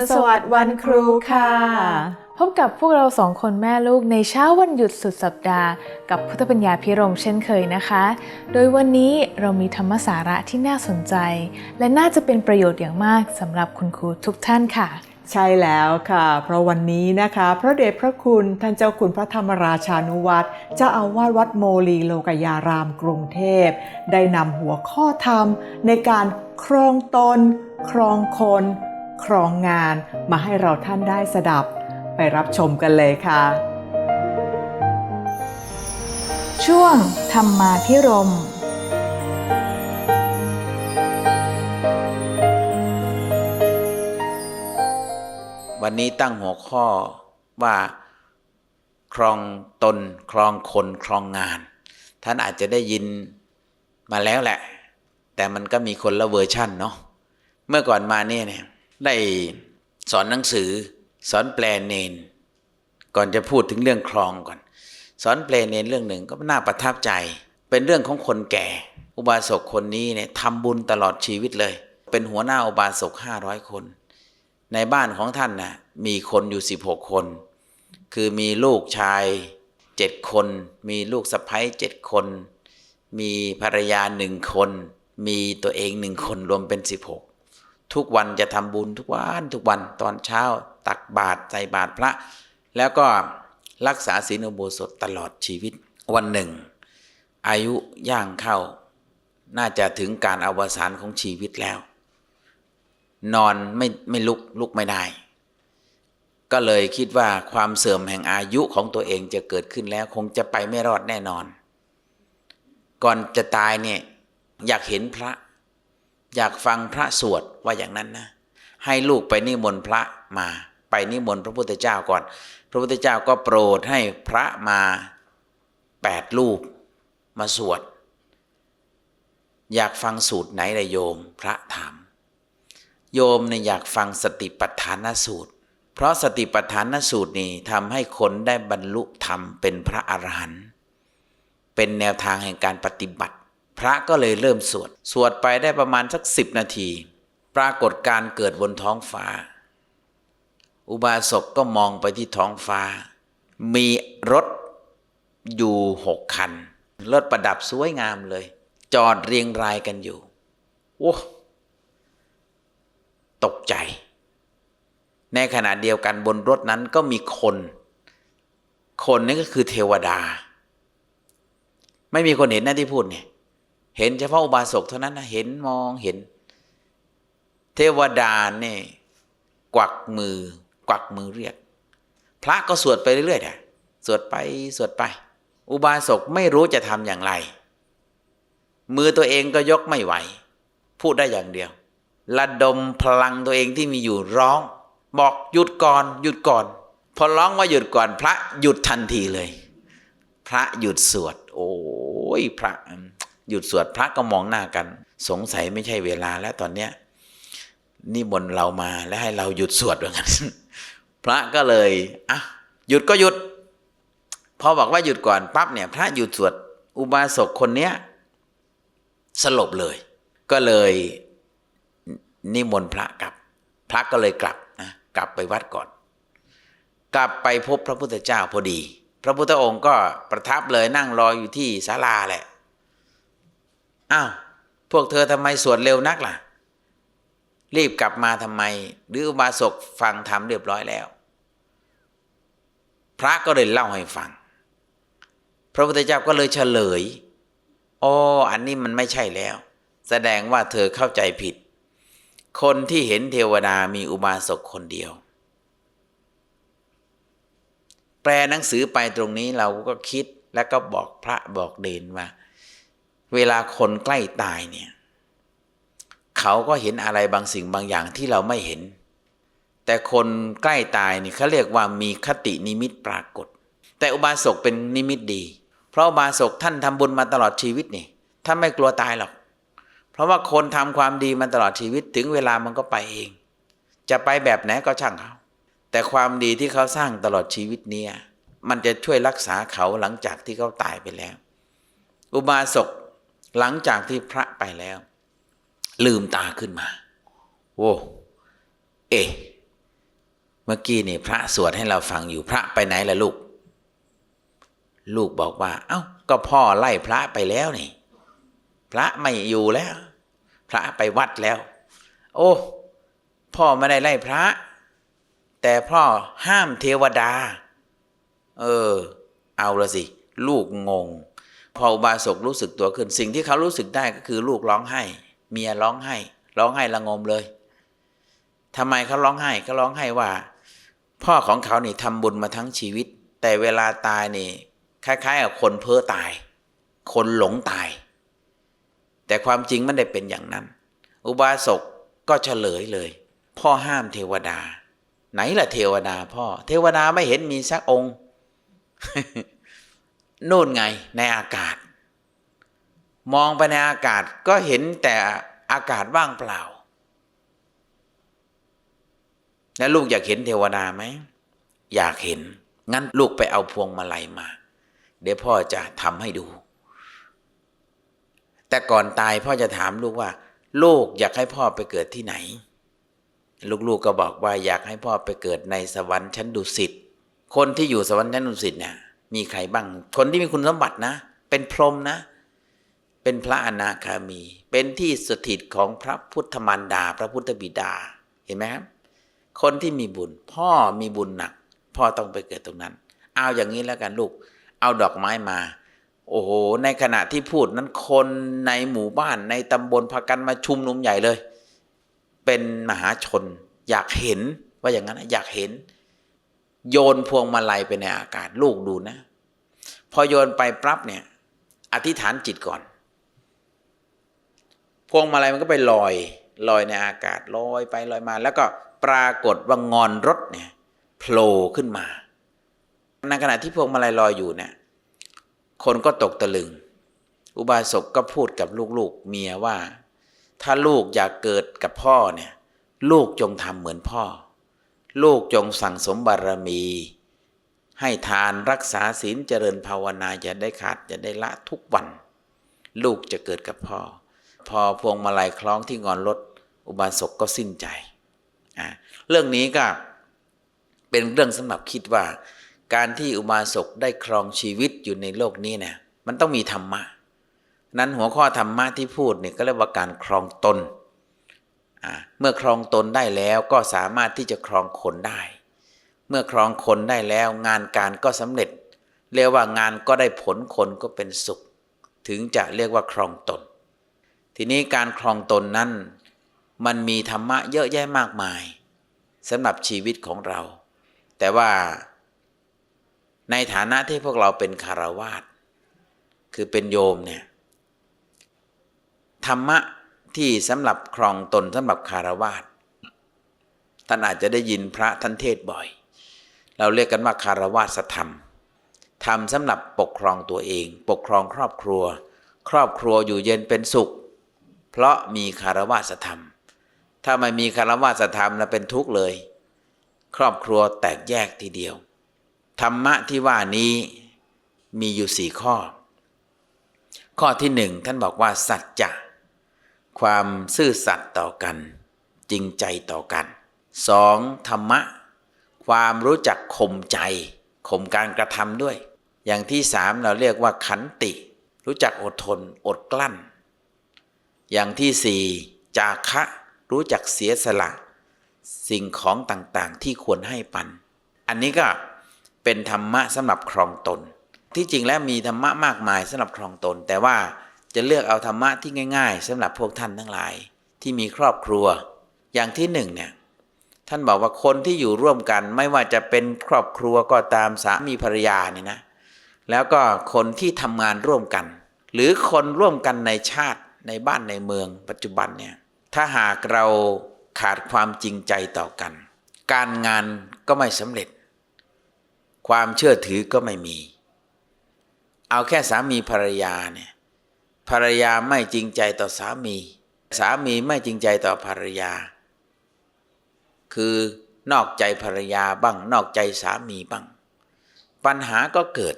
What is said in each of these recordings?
รุณสวัสดิ์วันครูค่ะ พบกับพวกเราสองคนแม่ลูกในเช้าวันหยุดสุดสัปดาห์ กับพุทธปัญญาพิรมเช่นเคยนะคะ โดยวันนี้เรามีธรรมสาระที่น่าสนใจ และน่าจะเป็นประโยชน์อย่างมากสำหรับคุณครูทุกท่านค่ะใช่แล้วค่ะ เพราะวันนี้นะคะพระเดชพระคุณท่านเจ้าคุณพระธรรมราชานุวัตรเจ้าอาวาสวัดโมลีโลกยารามกรุงเทพ ได้นำหัวข้อธรรมในการครองตน ครองคน ครองงานมาให้เราท่านได้สดับ ไปรับชมกันเลยค่ะ ช่วงธรรมาพิรมวันนี้ตั้งหัวข้อว่าครองตนครองคนครองงาน ท่านอาจจะได้ยินมาแล้วแหละ แต่มันก็มีคนละเวอร์ชั่นเนาะเมื่อก่อนมาเนี่ยเนี่ย ได้สอนหนังสือ สอนแปลเนน ก่อนจะพูดถึงเรื่องครองก่อน สอนแปลเนนเรื่องหนึ่งก็น่าประทับใจ เป็นเรื่องของคนแก่ อุบาสกคนนี้เนี่ยทำบุญตลอดชีวิตเลย เป็นหัวหน้าอุบาสกห้าร้อยคน ในบ้านของท่านนะมีคนอยู่16คน คือมีลูกชายเจ็ดคน มีลูกสะใภ้เจ็ดคน มีภรรยาหนึ่งคน มีตัวเองหนึ่งคนรวมเป็น16 ทุกวันจะทำบุญทุกวันทุกวันตอนเช้า ตักบาตรใส่บาตรพระ แล้วก็รักษาศีลอุโบสถตลอดชีวิตวันหนึ่ง อายุย่างเข้า น่าจะถึงการอวสานของชีวิตแล้ว นอนไม่ไม่ลุกลุกไม่ได้ ก็เลยคิดว่าความเสื่อมแห่งอายุของตัวเองจะเกิดขึ้นแล้ว คงจะไปไม่รอดแน่นอน ก่อนจะตายเนี่ยอยากเห็นพระ อยากฟังพระสวดว่าอย่างนั้นนะ ให้ลูกไปนิมนต์พระมา ไปนิมนต์พระพุทธเจ้าก่อน พระพุทธเจ้าก็โปรดให้พระมาแปดรูปมาสวด อยากฟังสูตรไหนเลยโยมพระถามโยมเนี่ยอยากฟังสติปัฏฐานสูตร เพราะสติปัฏฐานสูตรนี่ทำให้คนได้บรรลุธรรมเป็นพระอรหันต์เป็นแนวทางแห่งการปฏิบัติ พระก็เลยเริ่มสวด สวดไปได้ประมาณสักสิบนาที ปรากฏการเกิดบนท้องฟ้า อุบาสกก็มองไปที่ท้องฟ้า มีรถอยู่หกคันรถประดับสวยงามเลย จอดเรียงรายกันอยู่โอ้ตกใจ ในขณะเดียวกันบนรถนั้นก็มีคน คนนี้ก็คือเทวดา ไม่มีคนเห็นนะที่พูดเนี่ย เห็นเฉพาะอุบาสกเท่านั้นนะเห็นมองเห็น เทวดาเนี่ยกวักมือ กวักมือเรียก พระก็สวดไปเรื่อยๆนะสวดไปสวดไป อุบาสกไม่รู้จะทำอย่างไร มือตัวเองก็ยกไม่ไหว พูดได้อย่างเดียวระดมพลังตัวเองที่มีอยู่ร้อง บอกหยุดก่อนหยุดก่อน พอร้องว่าหยุดก่อน พระหยุดทันทีเลย พระหยุดสวด โอ้ยพระ หยุดสวดพระก็มองหน้ากัน สงสัยไม่ใช่เวลาแล้วตอนเนี้ยนี่บนเรามาแล้วให้เราหยุดสวดเหมือนกันพระก็เลยอะหยุดก็หยุด พอบอกว่าหยุดก่อนปั๊บเนี่ย พระหยุดสวดอุบาสกคนเนี้ยสลบเลย ก็เลยนิมนต์พระกลับ พระก็เลยกลับนะกลับไปวัดก่อน กลับไปพบพระพุทธเจ้าพอดี พระพุทธองค์ก็ประทับเลยนั่งรออยู่ที่ศาลาแหละ อ้าวพวกเธอทำไมสวดเร็วนักล่ะ รีบกลับมาทำไม หรืออุบาสกฟังธรรมเรียบร้อยแล้ว พระก็เลยเล่าให้ฟัง พระพุทธเจ้าก็เลยเฉลยอ๋ออันนี้มันไม่ใช่แล้ว แสดงว่าเธอเข้าใจผิด คนที่เห็นเทวดามีอุบาสกคนเดียว แปลหนังสือไปตรงนี้เราก็คิดแล้วก็บอกพระบอกเดนว่า เวลาคนใกล้ตายเนี่ย เขาก็เห็นอะไรบางสิ่งบางอย่างที่เราไม่เห็น แต่คนใกล้ตายนี่เขาเรียกว่ามีคตินิมิตปรากฏ แต่อุบาสกเป็นนิมิตดี เพราะอุบาสกท่านทำบุญมาตลอดชีวิตนี่ท่านไม่กลัวตายหรอก เพราะว่าคนทำความดีมาตลอดชีวิตถึงเวลามันก็ไปเอง จะไปแบบไหนก็ช่างเขาแต่ความดีที่เขาสร้างตลอดชีวิตเนี่ยมันจะช่วยรักษาเขาหลังจากที่เขาตายไปแล้ว อุบาสก หลังจากที่พระไปแล้ว ลืมตาขึ้นมาโอ้เอ๊ะเมื่อกี้นี่พระสวดให้เราฟังอยู่พระไปไหนล่ะลูก ลูกบอกว่า เอ้า ก็พ่อไล่พระไปแล้วนี่ พระไม่อยู่แล้ว พระไปวัดแล้ว โอ้ พ่อไม่ได้ไล่พระ แต่พ่อห้ามเทวดา เออ เอาละสิ ลูกงง พออุบาสกรู้สึกตัวขึ้น สิ่งที่เขารู้สึกได้ก็คือลูกร้องไห้ เมียร้องไห้ ร้องไห้ละงมเลยทำไมเขาร้องไห้เขาร้องไห้ว่า พ่อของเขานี่ทำบุญมาทั้งชีวิต แต่เวลาตายนี่คล้ายๆกับคนเพ้อตาย คนหลงตาย แต่ความจริงไม่ได้เป็นอย่างนั้น อุบาสกก็เฉลยเลย พ่อห้ามเทวดา ไหนล่ะเทวดาพ่อ เทวดาไม่เห็นมีสักองค์ โน่นไงในอากาศ มองไปในอากาศก็เห็นแต่อากาศว่างเปล่า แล้วลูกอยากเห็นเทวดาไหม อยากเห็น งั้นลูกไปเอาพวงมาลัยมา เดี๋ยวพ่อจะทำให้ดู แต่ก่อนตายพ่อจะถามลูกว่า ลูกอยากให้พ่อไปเกิดที่ไหน ลูกๆก็บอกว่าอยากให้พ่อไปเกิดในสวรรค์ชั้นดุสิตคนที่อยู่สวรรค์ชั้นดุสิตเนี่ย มีใครบ้าง คนที่มีคุณสมบัตินะ เป็นพรหมนะ เป็นพระอนาคามี เป็นที่สถิตของพระพุทธมารดา พระพุทธบิดา เห็นไหมครับ คนที่มีบุญ พ่อมีบุญหนัก พ่อต้องไปเกิดตรงนั้น เอาอย่างนี้แล้วกันลูก เอาดอกไม้มา โอ้โห ในขณะที่พูดนั้นคนในหมู่บ้านในตำบลพากันมาชุมนุมใหญ่เลย เป็นมหาชน อยากเห็นว่าอย่างนั้นอยากเห็น โยนพวงมาลัยไปในอากาศลูกดูนะ พอโยนไปปั๊บเนี่ย อธิษฐานจิตก่อน พวงมาลัยมันก็ไปลอย ลอยในอากาศลอยไปลอยมา แล้วก็ปรากฏว่างอนรถเนี่ยโผล่ขึ้นมาในขณะที่พวงมาลัยลอยอยู่เนี่ย คนก็ตกตะลึง อุบาสกก็พูดกับลูกๆเมียว่า ถ้าลูกอยากเกิดกับพ่อเนี่ย ลูกจงทำเหมือนพ่อ ลูกจงสั่งสมบารมี ให้ทานรักษาศีลเจริญภาวนาอย่าได้ขาดอย่าได้ละทุกวัน ลูกจะเกิดกับพ่อ พอพวงมาลัยคล้องที่งอนรถอุบาสกก็สิ้นใจอะเรื่องนี้ก็เป็นเรื่องสำหรับคิดว่า การที่อุบาสกได้ครองชีวิตอยู่ในโลกนี้เนี่ยมันต้องมีธรรมะ นั้นหัวข้อธรรมะที่พูดเนี่ยก็เรียกว่าการครองตน เมื่อครองตนได้แล้วก็สามารถที่จะครองคนได้ เมื่อครองคนได้แล้วงานการก็สำเร็จ เรียกว่างานก็ได้ผลคนก็เป็นสุข ถึงจะเรียกว่าครองตน ทีนี้การครองตนนั้น มันมีธรรมะเยอะแยะมากมายสำหรับชีวิตของเรา แต่ว่าในฐานะที่พวกเราเป็นคารวาสคือเป็นโยมเนี่ยธรรมะ ที่สำหรับครองตนสำหรับคารวาสท่านอาจจะได้ยินพระท่านเทศบ่อย เราเรียกกันว่าคารวาสธรรมธรรมสำหรับปกครองตัวเอง ปกครองครอบครัว ครอบครัวอยู่เย็นเป็นสุข เพราะมีคารวาสธรรม ถ้าไม่มีคารวาสธรรมแล้วเป็นทุกข์เลย ครอบครัวแตกแยกทีเดียว ธรรมะที่ว่านี้มีอยู่สี่ข้อ ข้อที่หนึ่งท่านบอกว่าสัจจะ ความซื่อสัตย์ต่อกัน จริงใจต่อกันสองธรรมะ ความรู้จักข่มใจข่มการกระทำด้วย อย่างที่สามเราเรียกว่าขันติ รู้จักอดทนอดกลั้น อย่างที่สี่จาคะรู้จักเสียสละ สิ่งของต่างๆ ที่ควรให้ปัน อันนี้ก็เป็นธรรมะสำหรับครองตน ที่จริงแล้วมีธรรมะมากมายสำหรับครองตน แต่ว่า จะเลือกเอาธรรมะที่ง่าย ๆสำหรับพวกท่านทั้งหลาย ที่มีครอบครัว อย่างที่หนึ่งเนี่ยท่านบอกว่าคนที่อยู่ร่วมกันไม่ว่าจะเป็นครอบครัวก็ตามสามีภรรยาเนี่ยนะ แล้วก็คนที่ทำงานร่วมกัน หรือคนร่วมกันในชาติในบ้านในเมืองปัจจุบันเนี่ยถ้าหากเราขาดความจริงใจต่อกัน การงานก็ไม่สำเร็จ ความเชื่อถือก็ไม่มี เอาแค่สามีภรรยาเนี่ย ภรรยาไม่จริงใจต่อสามี สามีไม่จริงใจต่อภรรยา คือนอกใจภรรยาบ้าง นอกใจสามีบ้าง ปัญหาก็เกิด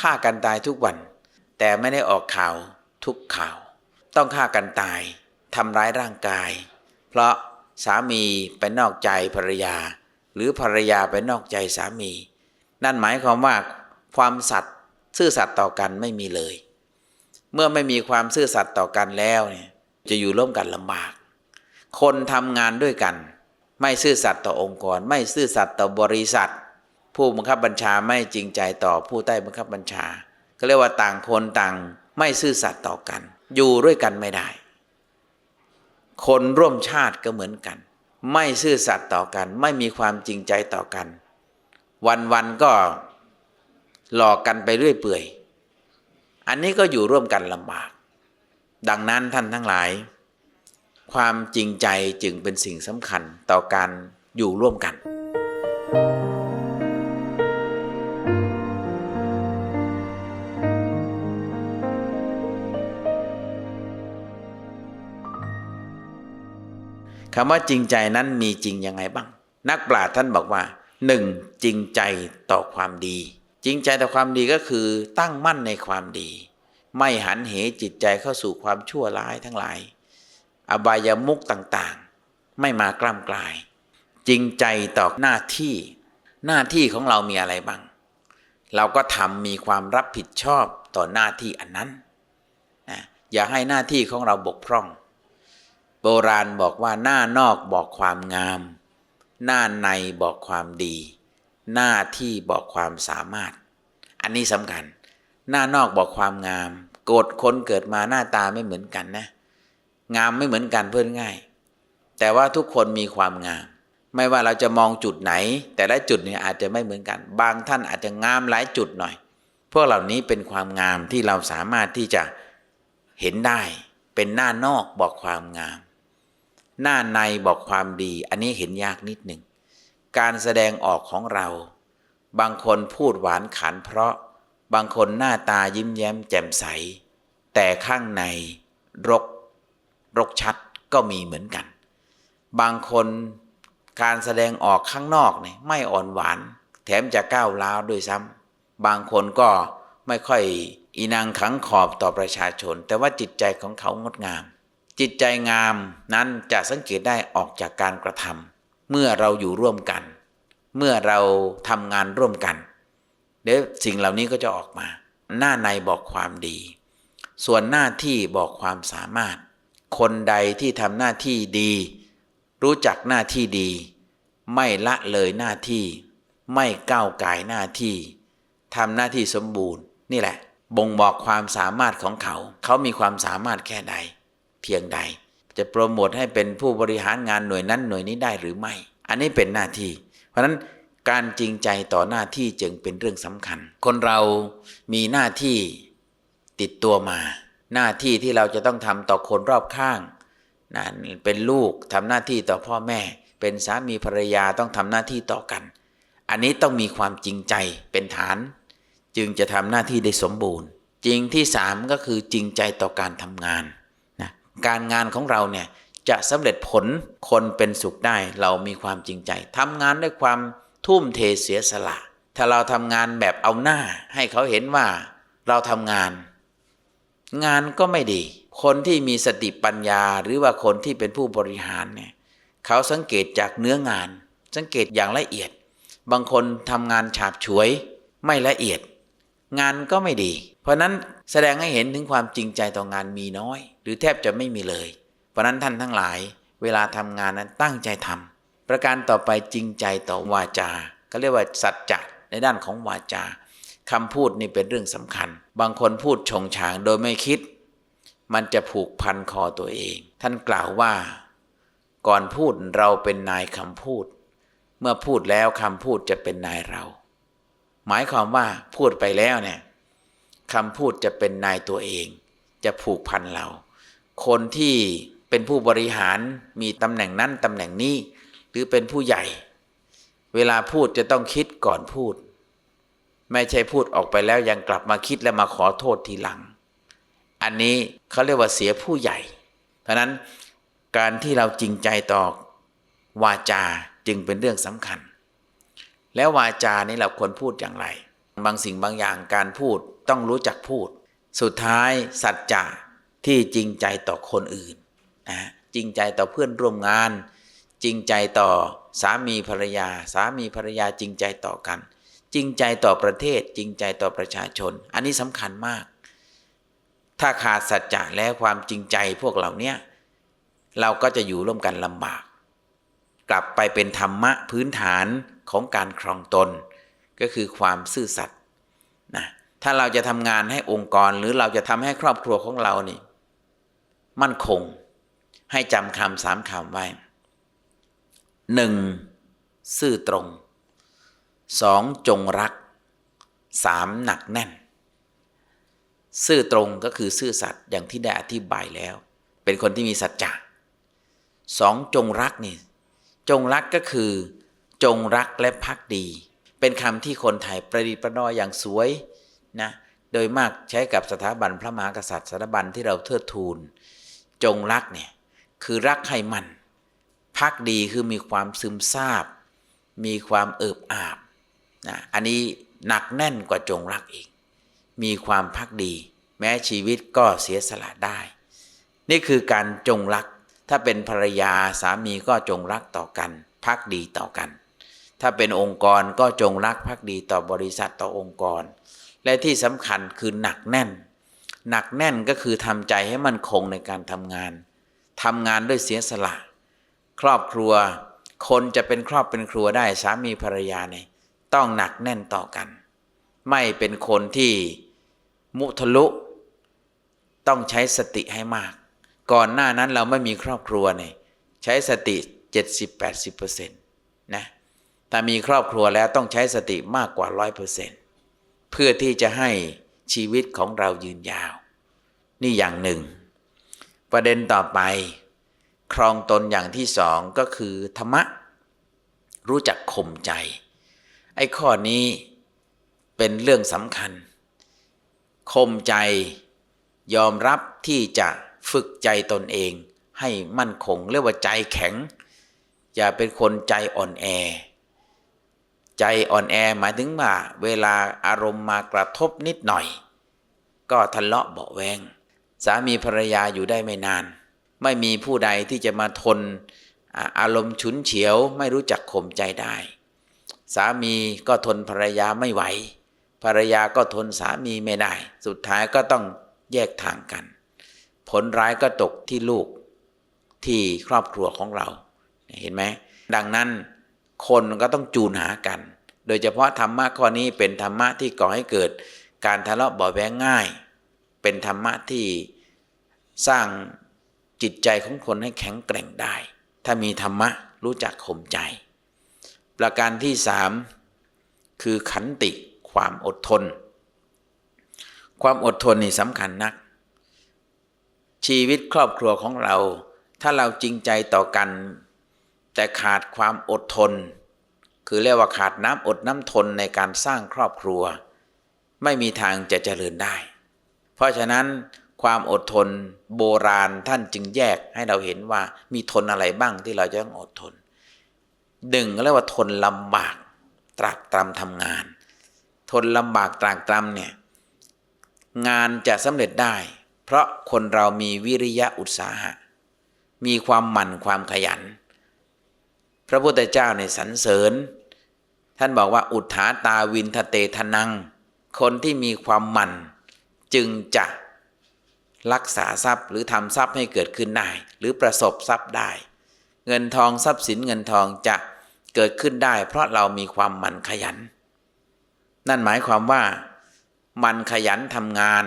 ฆ่ากันตายทุกวัน แต่ไม่ได้ออกข่าวทุกข่าว ต้องฆ่ากันตายทำร้ายร่างกาย เพราะสามีไปนอกใจภรรยา หรือภรรยาไปนอกใจสามี นั่นหมายความว่าความสัตย์ซื่อสัตย์ต่อกันไม่มีเลย เมื่อไม่มีความซื่อสัตย์ต่อกันแล้วเนี่ยจะอยู่ร่วมกันลำบาก คนทำงานด้วยกัน ไม่ซื่อสัตย์ต่อองค์กร ไม่ซื่อสัตย์ต่อบริษัท ผู้บังคับบัญชาไม่จริงใจต่อผู้ใต้บังคับบัญชาก็เรียกว่าต่างคนต่างไม่ซื่อสัตย์ต่อกัน อยู่ด้วยกันไม่ได้ คนร่วมชาติก็เหมือนกัน ไม่ซื่อสัตย์ต่อกัน ไม่มีความจริงใจต่อกัน วันๆก็หลอกกันไปเรื่อยเปื่อย อันนี้ก็อยู่ร่วมกันลำบาก ดังนั้นท่านทั้งหลาย ความจริงใจจึงเป็นสิ่งสำคัญต่อการอยู่ร่วมกัน คำว่าจริงใจนั้นมีจริงยังไงบ้าง นักปราชญ์ท่านบอกว่าหนึ่งจริงใจต่อความดี จริงใจต่อความดีก็คือตั้งมั่นในความดี ไม่หันเหจิตใจเข้าสู่ความชั่วร้ายทั้งหลาย อบายามุกต่างๆ ไม่มากล้ำกลาย จริงใจต่อหน้าที่ หน้าที่ของเรามีอะไรบ้าง เราก็ทำมีความรับผิดชอบต่อหน้าที่อันนั้นนะอย่าให้หน้าที่ของเราบกพร่อง โบราณบอกว่าหน้านอกบอกความงาม หน้าในบอกความดี หน้าที่บอกความสามารถ อันนี้สำคัญ หน้านอกบอกความงามโกรธคนเกิดมาหน้าตาไม่เหมือนกันนะ งามไม่เหมือนกันเพื่อนง่าย แต่ว่าทุกคนมีความงาม ไม่ว่าเราจะมองจุดไหน แต่ละจุดเนี่ยอาจจะไม่เหมือนกัน บางท่านอาจจะงามหลายจุดหน่อย พวกเหล่านี้เป็นความงามที่เราสามารถที่จะเห็นได้ เป็นหน้านอกบอกความงาม หน้าในบอกความดี อันนี้เห็นยากนิดหนึ่ง การแสดงออกของเรา บางคนพูดหวานขันเพราะบางคนหน้าตายิ้มแย้มแจ่มใส แต่ข้างในรกรกชัดก็มีเหมือนกัน บางคนการแสดงออกข้างนอกเนี่ยไม่อ่อนหวาน แถมจะก้าวร้าวด้วยซ้ำบางคนก็ไม่ค่อยอีนางขังขอบต่อประชาชน แต่ว่าจิตใจของเขางดงาม จิตใจงามนั้นจะสังเกตได้ออกจากการกระทำ เมื่อเราอยู่ร่วมกัน เมื่อเราทำงานร่วมกันเดี๋ยวสิ่งเหล่านี้ก็จะออกมา หน้าในบอกความดี ส่วนหน้าที่บอกความสามารถ คนใดที่ทำหน้าที่ดี รู้จักหน้าที่ดี ไม่ละเลยหน้าที่ ไม่ก้าวไก่หน้าที่ทำหน้าที่สมบูรณ์ นี่แหละ บ่งบอกความสามารถของเขา เขามีความสามารถแค่ใด เพียงใด จะโปรโมทให้เป็นผู้บริหารงานหน่วยนั้นหน่วยนี้ได้หรือไม่ อันนี้เป็นหน้าที่ เพราะฉะนั้นการจริงใจต่อหน้าที่จึงเป็นเรื่องสำคัญ คนเรามีหน้าที่ติดตัวมา หน้าที่ที่เราจะต้องทำต่อคนรอบข้างนะเป็นลูกทำหน้าที่ต่อพ่อแม่ เป็นสามีภรรยาต้องทำหน้าที่ต่อกัน อันนี้ต้องมีความจริงใจเป็นฐาน จึงจะทำหน้าที่ได้สมบูรณ์ จริงที่สามก็คือจริงใจต่อการทำงาน การงานของเราเนี่ยจะสำเร็จผลคนเป็นสุขได้เรามีความจริงใจทำงานด้วยความทุ่มเทเสียสละ ถ้าเราทำงานแบบเอาหน้า ให้เขาเห็นว่าเราทำงาน งานก็ไม่ดี คนที่มีสติปัญญาหรือว่าคนที่เป็นผู้บริหารเนี่ยเขาสังเกตจากเนื้องาน สังเกตอย่างละเอียด บางคนทำงานฉาบฉวย ไม่ละเอียด งานก็ไม่ดี เพราะนั้นแสดงให้เห็นถึงความจริงใจต่องานมีน้อย หรือแทบจะไม่มีเลย เพราะนั้นท่านทั้งหลาย เวลาทำงานนั้นตั้งใจทำประการต่อไปจริงใจต่อวาจาก็เรียกว่าสัจจะในด้านของวาจาคำพูดนี่เป็นเรื่องสำคัญ บางคนพูดชงฉางโดยไม่คิด มันจะผูกพันคอตัวเอง ท่านกล่าวว่า ก่อนพูดเราเป็นนายคำพูด เมื่อพูดแล้วคำพูดจะเป็นนายเรา หมายความว่าพูดไปแล้วเนี่ยคำพูดจะเป็นนายตัวเอง จะผูกพันเรา คนที่เป็นผู้บริหารมีตำแหน่งนั้นตำแหน่งนี้ หรือเป็นผู้ใหญ่ เวลาพูดจะต้องคิดก่อนพูด ไม่ใช่พูดออกไปแล้วยังกลับมาคิดและมาขอโทษทีหลัง อันนี้เขาเรียกว่าเสียผู้ใหญ่ เพราะนั้นการที่เราจริงใจต่อวาจาจึงเป็นเรื่องสำคัญ แล้ววาจานี่เราควรพูดอย่างไร บางสิ่งบางอย่างการพูดต้องรู้จักพูด สุดท้ายสัจจะ ที่จริงใจต่อคนอื่นนะจริงใจต่อเพื่อนร่วมงาน จริงใจต่อสามีภรรยา สามีภรรยาจริงใจต่อกัน จริงใจต่อประเทศ จริงใจต่อประชาชน อันนี้สำคัญมาก ถ้าขาดสัจจะและความจริงใจพวกเหล่าเนี้ยเราก็จะอยู่ร่วมกันลำบาก กลับไปเป็นธรรมะพื้นฐานของการครองตน ก็คือความซื่อสัตย์นะถ้าเราจะทำงานให้องค์กรหรือเราจะทำให้ครอบครัวของเรานี่ มั่นคง ให้จำคำสามคำไว้หนึ่งซื่อตรงสองจงรักสามหนักแน่น ซื่อตรงก็คือซื่อสัตย์อย่างที่ได้อธิบายแล้ว เป็นคนที่มีสัจจะสองจงรักนี่จงรักก็คือ จงรักและพักดี เป็นคำที่คนไทยประดิษฐ์ประดอยอย่างสวยนะโดยมากใช้กับสถาบันพระมหากษัตริย์สถาบันที่เราเทิดทูน จงรักเนี่ยคือรักให้มัน พักดีคือมีความซึมซาบ มีความเอิบอาบนะอันนี้หนักแน่นกว่าจงรักอีก มีความพักดี แม้ชีวิตก็เสียสละได้ นี่คือการจงรัก ถ้าเป็นภรรยาสามีก็จงรักต่อกัน พักดีต่อกัน ถ้าเป็นองค์กรก็จงรักภักดีต่อบริษัทต่อองค์กร และที่สำคัญคือหนักแน่น หนักแน่นก็คือทำใจให้มันคงในการทำงานทำงานด้วยเสียสละ ครอบครัว คนจะเป็นครอบเป็นครัวได้สามีภรรยาเนี่ยต้องหนักแน่นต่อกัน ไม่เป็นคนที่มุทะลุ ต้องใช้สติให้มาก ก่อนหน้านั้นเราไม่มีครอบครัวเนี่ยใช้สติ 70-80%นะแต่มีครอบครัวแล้วต้องใช้สติมากกว่า 100%เพื่อที่จะให้ ชีวิตของเรายืนยาว นี่อย่างหนึ่ง ประเด็นต่อไป ครองตนอย่างที่สองก็คือธรรมะ รู้จักข่มใจ ไอ้ข้อนี้เป็นเรื่องสำคัญข่มใจยอมรับที่จะฝึกใจตนเอง ให้มั่นคงเรียกว่าใจแข็ง อย่าเป็นคนใจอ่อนแอ ใจอ่อนแอหมายถึงว่าเวลาอารมณ์มากระทบนิดหน่อย ก็ทะเลาะเบาแวง สามีภรรยาอยู่ได้ไม่นาน ไม่มีผู้ใดที่จะมาทนอารมณ์ฉุนเฉียวไม่รู้จักข่มใจได้ สามีก็ทนภรรยาไม่ไหว ภรรยาก็ทนสามีไม่ได้ สุดท้ายก็ต้องแยกทางกัน ผลร้ายก็ตกที่ลูกที่ครอบครัวของเรา เห็นไหมดังนั้น คนก็ต้องจูนหากัน โดยเฉพาะธรรมะข้อนี้เป็นธรรมะที่ก่อให้เกิด การทะเลาะเบาะแวงง่าย เป็นธรรมะที่สร้างจิตใจของคนให้แข็งแกร่งได้ ถ้ามีธรรมะรู้จักข่มใจ ประการที่สามคือขันติความอดทน ความอดทนนี่สำคัญนัก ชีวิตครอบครัวของเรา ถ้าเราจริงใจต่อกัน แต่ขาดความอดทน คือเรียกว่าขาดน้ำอดน้ำทนในการสร้างครอบครัว ไม่มีทางจะเจริญได้ เพราะฉะนั้นความอดทนโบราณท่านจึงแยกให้เราเห็นว่ามีทนอะไรบ้างที่เราจะต้องอดทนหนึ่งเรียกว่าทนลำบากตรากตรำทำงาน ทนลำบากตรากตรำเนี่ยงานจะสำเร็จได้ เพราะคนเรามีวิริยะอุตสาหะ มีความหมั่นความขยัน พระพุทธเจ้าในสรรเสริญ ท่านบอกว่าอุทธาตาวินทเตทนัง คนที่มีความหมั่น จึงจะรักษาทรัพย์หรือทำทรัพย์ให้เกิดขึ้นได้ หรือประสบทรัพย์ได้ เงินทองทรัพย์สินเงินทองจะเกิดขึ้นได้ เพราะเรามีความหมั่นขยัน นั่นหมายความว่ามันขยันทำงาน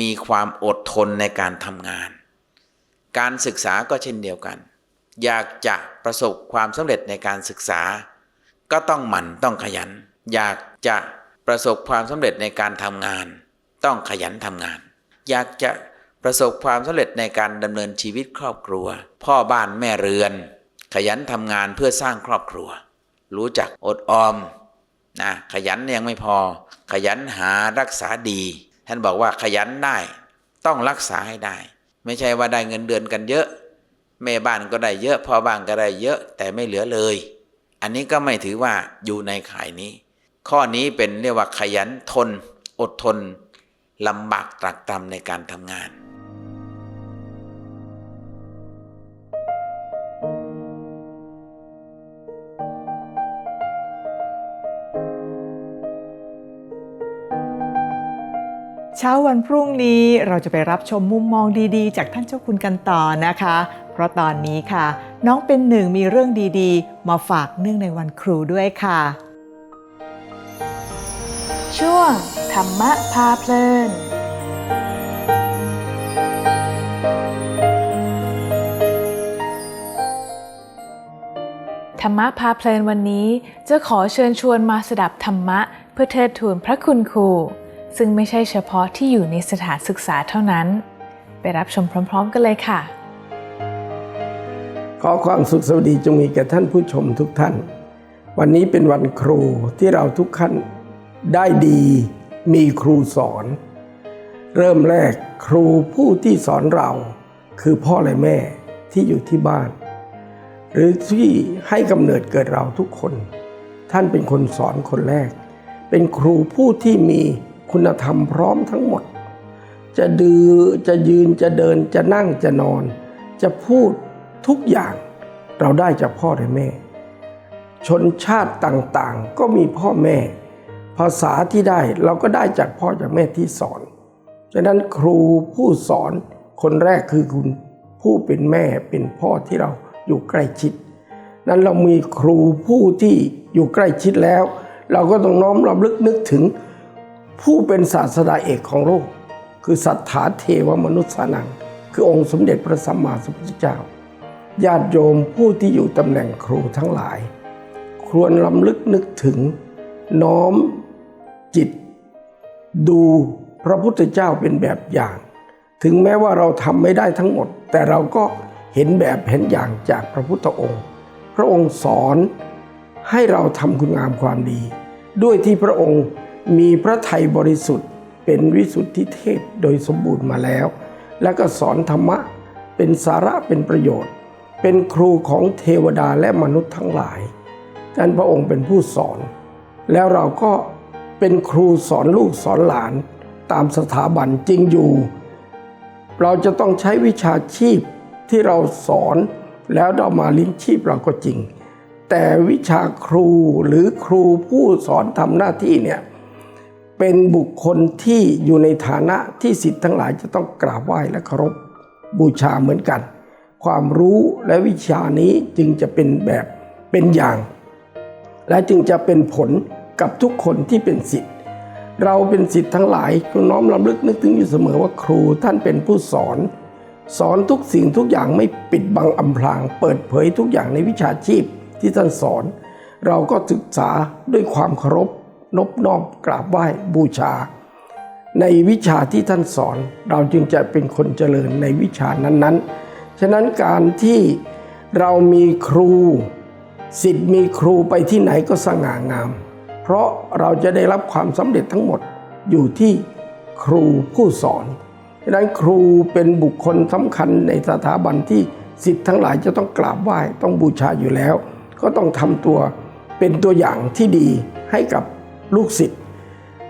มีความอดทนในการทำงาน การศึกษาก็เช่นเดียวกัน อยากจะประสบความสำเร็จในการศึกษา ก็ต้องหมั่นต้องขยัน อยากจะประสบความสำเร็จในการทำงาน ต้องขยันทำงาน อยากจะประสบความสำเร็จในการดำเนินชีวิตครอบครัว พ่อบ้านแม่เรือน ขยันทำงานเพื่อสร้างครอบครัว รู้จักอดออมนะขยันยังไม่พอ ขยันหารักษาดี ท่านบอกว่าขยันได้ ต้องรักษาให้ได้ ไม่ใช่ว่าได้เงินเดือนกันเยอะ แม่บ้านก็ได้เยอะพ่อบ้านก็ได้เยอะแต่ไม่เหลือเลย อันนี้ก็ไม่ถือว่าอยู่ในขายนี้ ข้อนี้เป็นเรียกว่าขยันทน อดทนลำบากตรากตรำในการทำงาน ช้าวันพรุ่งนี้เราจะไปรับชมมุมมองดีๆ จากท่านเจ้าคุณกันต่อนะคะ เพราะตอนนี้ค่ะ น้องเป็นหนึ่งมีเรื่องดีๆ มาฝากเนื่องในวันครูด้วยค่ะ ช่วงธรรมะพาเพลินธรรมะพาเพลินวันนี้จะขอเชิญชวนมาสดับธรรมะ เพื่อเทิดทูนพระคุณครู ซึ่งไม่ใช่เฉพาะที่อยู่ในสถานศึกษาเท่านั้น ไปรับชมพร้อม ๆ กันเลยค่ะ ขอความสุขสวัสดีจงมีแก่ท่านผู้ชมทุกท่าน วันนี้เป็นวันครูที่เราทุกท่านได้ดีมีครูสอน เริ่มแรกครูผู้ที่สอนเรา คือพ่อและแม่ที่อยู่ที่บ้าน หรือที่ให้กำเนิดเกิดเราทุกคน ท่านเป็นคนสอนคนแรก เป็นครูผู้ที่มี คุณธรรมพร้อมทั้งหมด จะดือจะยืนจะเดินจะนั่งจะนอน จะพูดทุกอย่างเราได้จากพ่อและแม่ ชนชาติต่างๆ ก็มีพ่อแม่ ภาษาที่ได้เราก็ได้จากพ่อจากแม่ที่สอนฉะนั้นครูผู้สอนคนแรกคือคุณผู้เป็นแม่เป็นพ่อที่เราอยู่ใกล้ชิด นั้นเรามีครูผู้ที่อยู่ใกล้ชิดแล้ว เราก็ต้องน้อมรำลึกนึกถึง ผู้เป็นศาสดาเอกของโลก คือสัทธาเทวมนุษย์สานัง คือองค์สมเด็จพระสัมมาสัมพุทธเจ้า ญาติโยมผู้ที่อยู่ตำแหน่งครูทั้งหลาย ควรลำลึกนึกถึงน้อมจิต ดูพระพุทธเจ้าเป็นแบบอย่าง ถึงแม้ว่าเราทำไม่ได้ทั้งหมด แต่เราก็เห็นแบบเห็นอย่างจากพระพุทธองค์ พระองค์สอนให้เราทำคุณงามความดี ด้วยที่พระองค์ มีพระทัยบริสุทธิ์เป็นวิสุทธิเทพโดยสมบูรณ์มาแล้ว แล้วก็สอนธรรมะเป็นสาระเป็นประโยชน์ เป็นครูของเทวดาและมนุษย์ทั้งหลายท่านพระองค์เป็นผู้สอน แล้วเราก็เป็นครูสอนลูกสอนหลานตามสถาบันจริงอยู่ เราจะต้องใช้วิชาชีพที่เราสอนแล้วเรามาเลิ้นชีพเราก็จริง แต่วิชาครูหรือครูผู้สอนทำหน้าที่เนี่ย เป็นบุคคลที่อยู่ในฐานะที่สิทธิ์ทั้งหลายจะต้องกราบไหว้และเคารพบูชาเหมือนกัน ความรู้และวิชานี้จึงจะเป็นแบบเป็นอย่าง และจึงจะเป็นผลกับทุกคนที่เป็นสิทธิ์เราเป็นสิทธิ์ทั้งหลายก็น้อมรำลึกนึกถึงอยู่เสมอว่าครูท่านเป็นผู้สอน สอนทุกสิ่งทุกอย่างไม่ปิดบังอำพราง เปิดเผยทุกอย่างในวิชาชีพที่ท่านสอน เราก็ศึกษาด้วยความเคารพ นบน้อมกราบไหว้บูชา ในวิชาที่ท่านสอนเราจึงจะเป็นคนเจริญในวิชานั้นๆ ฉะนั้นการที่เรามีครูสิทธิ์มีครูไปที่ไหนก็สง่างาม เพราะเราจะได้รับความสำเร็จทั้งหมดอยู่ที่ครูผู้สอนฉะนั้นครูเป็นบุคคลสำคัญในสถาบันที่สิทธิ์ทั้งหลายจะต้องกราบไหว้ต้องบูชาอยู่แล้ว ก็ต้องทำตัวเป็นตัวอย่างที่ดีให้กับ ลูกศิษย์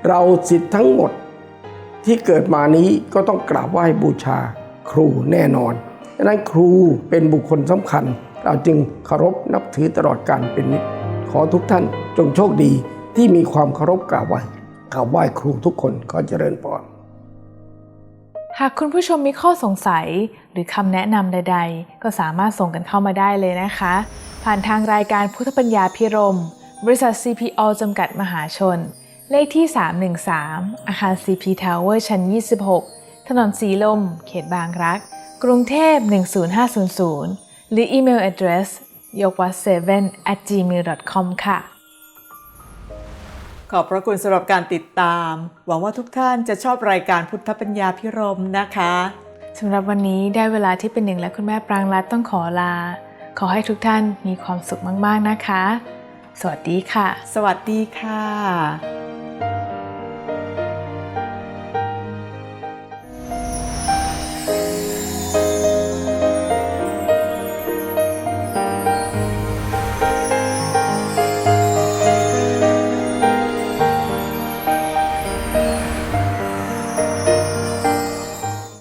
เราศิษย์ทั้งหมดที่เกิดมานี้ก็ต้องกราบไหว้บูชาครูแน่นอนดังนั้นครูเป็นบุคคลสำคัญ เราจึงเคารพนับถือตลอดการเป็นนิจขอทุกท่านจงโชคดีที่มีความเคารพกราบไหว้กราบไหว้ครูทุกคนก็เจริญพรหากคุณผู้ชมมีข้อสงสัยหรือคำแนะนำใด ๆ ก็สามารถส่งกันเข้ามาได้เลยนะคะ ผ่านทางรายการพุทธปัญญาพิรม บริษัท CPO จำกัดมหาชน เลขที่ 313 อาคาร CP Tower ชั้น 26 ถนนสีลม เขตบางรัก กรุงเทพ 10500 หรืออีเมล address ยกวัด7 at gmail.com ค่ะ ขอบพระคุณสำหรับการติดตาม หวังว่าทุกท่านจะชอบรายการพุทธปัญญาพิรมนะคะสำหรับวันนี้ได้เวลาที่เป็นหนึ่งและคุณแม่ปรางรัตน์ต้องขอลา ขอให้ทุกท่านมีความสุขมาก ๆ นะคะ สวัสดีค่ะ สวัสดีค่ะ